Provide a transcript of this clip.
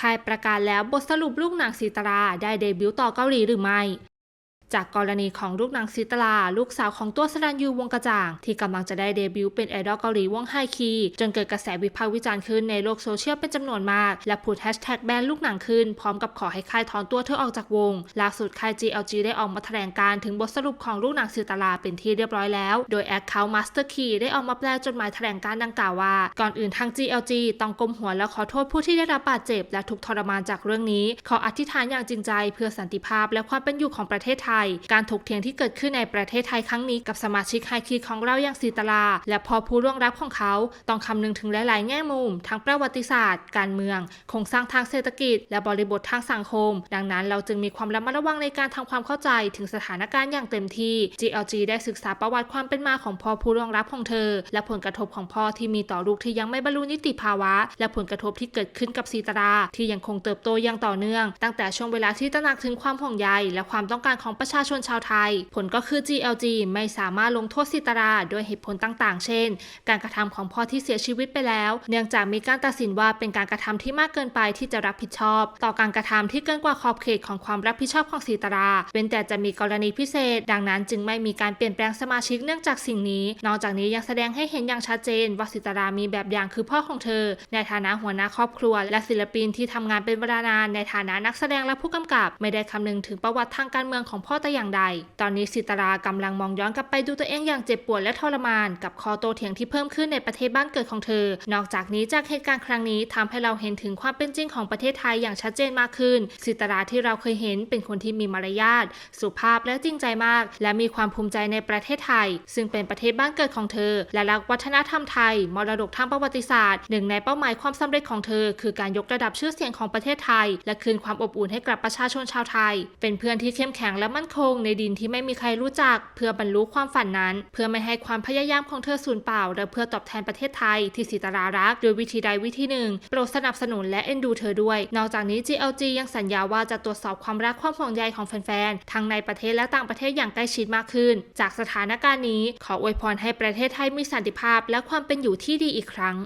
ค่ายประกาศแล้วบทสรุปลูกหนังสีตราได้เดบิวต์ต่อเกาหลีหรือไม่ จากกรณีของลูกนางซิตลา ลูกสาวของตัวสรันยูวงกระจ่าง ที่กำลังจะได้เดบิวต์เป็นไอดอลเกาหลีวงไฮคี จนเกิดกระแสวิพากษ์วิจารณ์ขึ้นในโลกโซเชียลเป็นจำนวนมาก และผุดแฮชแท็กแบนลูกหนังขึ้น พร้อมกับขอให้ค่ายถอนตัวเธอออกจากวง ล่าสุดค่าย GLG ได้ออกมาแถลงการถึงบทสรุปของลูกหนังซิตลาเป็นที่เรียบร้อยแล้ว โดยแอคเคาท์ Master Key ได้ออกมาแปลจดหมายแถลงการดังกล่าวว่า ก่อนอื่นทาง GLG ต้องก้มหัวและขอโทษผู้ที่ได้รับบาดเจ็บ และถูกทรมานจากเรื่องนี้ ขออธิษฐานอย่างจริงใจ เพื่อสันติภาพและความเป็นอยู่ของประเทศไทยการถกเถียงที่เกิดขึ้นในประเทศไทยครั้งนี้กับสมาชิกไฮคีของเราอย่างสีตลา และพอผู้ร่วงรับของเขาต้องคำนึงถึงหลาย ๆ แง่มุม ทั้งประวัติศาสตร์ การเมืองโครงสร้างทางเศรษฐกิจ และบริบททางสังคม ดังนั้นเราจึงมีความระมัดระวังในการทำความเข้าใจถึงสถานการณ์อย่างเต็มที่ GLG ได้ศึกษาประวัติความเป็นมาของพ่อผู้ร่วงรับของเธอ และผลกระทบของพ่อที่มีต่อลูกที่ยังไม่บรรลุนิติภาวะ และผลกระทบที่เกิดขึ้นกับสีตราที่ยังคงเติบโตอย่างต่อเนื่อง ตั้งแต่ช่วงเวลาที่ตระหนักถึงความห่วงใยและความต้องการของประชาชนชาวไทย ผลก็คือ GLG ไม่สามารถลงโทษสิตราด้วยเหตุผลต่างๆ เช่น การกระทำของพ่อที่เสียชีวิตไปแล้ว เนื่องจากมีการตัดสินว่าเป็นการกระทำที่มากเกินไปที่จะรับผิดชอบ ต่อการกระทำที่เกินกว่าขอบเขตของความรับผิดชอบของสีตรา เป็นแต่จะมีกรณีพิเศษ ดังนั้นจึงไม่มีการเปลี่ยนแปลงสมาชิกเนื่องจากสิ่งนี้ นอกจากนี้ยังแสดงให้เห็นอย่างชัดเจน ว่าสิตรามีแบบอย่างคือพ่อของเธอ ในฐานะหัวหน้าครอบครัว และศิลปินที่ทำงานเป็นเวลานานในฐานะนักแสดงและผู้กำกับ ไม่ได้คำนึงถึงประวัติทางการเมืองของพ่อแต่อย่างใด ตอนนี้สิตรากำลังมองย้อนกลับไปดูตัวเองอย่างเจ็บปวดและทรมาน กับคอโตเถียงที่เพิ่มขึ้นในประเทศบ้านเกิดของเธอ นอกจากนี้จากเหตุการณ์ครั้งนี้ทำให้เราเห็นถึงความเป็นจริงของประเทศไทยอย่างชัดเจนมากขึ้น สิตราที่เราเคยเห็นเป็นคนที่มีมารยาทสุภาพและจริงใจมาก และมีความภูมิใจในประเทศไทย ซึ่งเป็นประเทศบ้านเกิดของเธอ และรักวัฒนธรรมไทย มรดกทางประวัติศาสตร์หนึ่งในเป้าหมายความสำเร็จของเธอ คือการยกระดับชื่อเสียงของประเทศไทย และคืนความอบอุ่นให้กับประชาชนชาวไทย เป็นเพื่อนที่เข้มแข็งและมั่นคงในดินที่ไม่มีใครรู้จัก เพื่อบรรลุความฝันนั้น เพื่อไม่ให้ความพยายามของเธอสูญเปล่า และเพื่อตอบแทนประเทศไทยที่สิตรารักโดยวิธีใดวิธีหนึ่ง โปรดสนับสนุนและเอ็นดูเธอด้วย นอกจากนี้ GLG ยังสัญญาว่าจะตรวจสอบความรักความห่วงใยของแฟนๆทั้งในประเทศและต่างประเทศอย่างใกล้ชิดมากขึ้น จากสถานการณ์นี้ขออวยพรให้ประเทศไทยมีสันติภาพ และความเป็นอยู่ที่ดีอีกครั้ง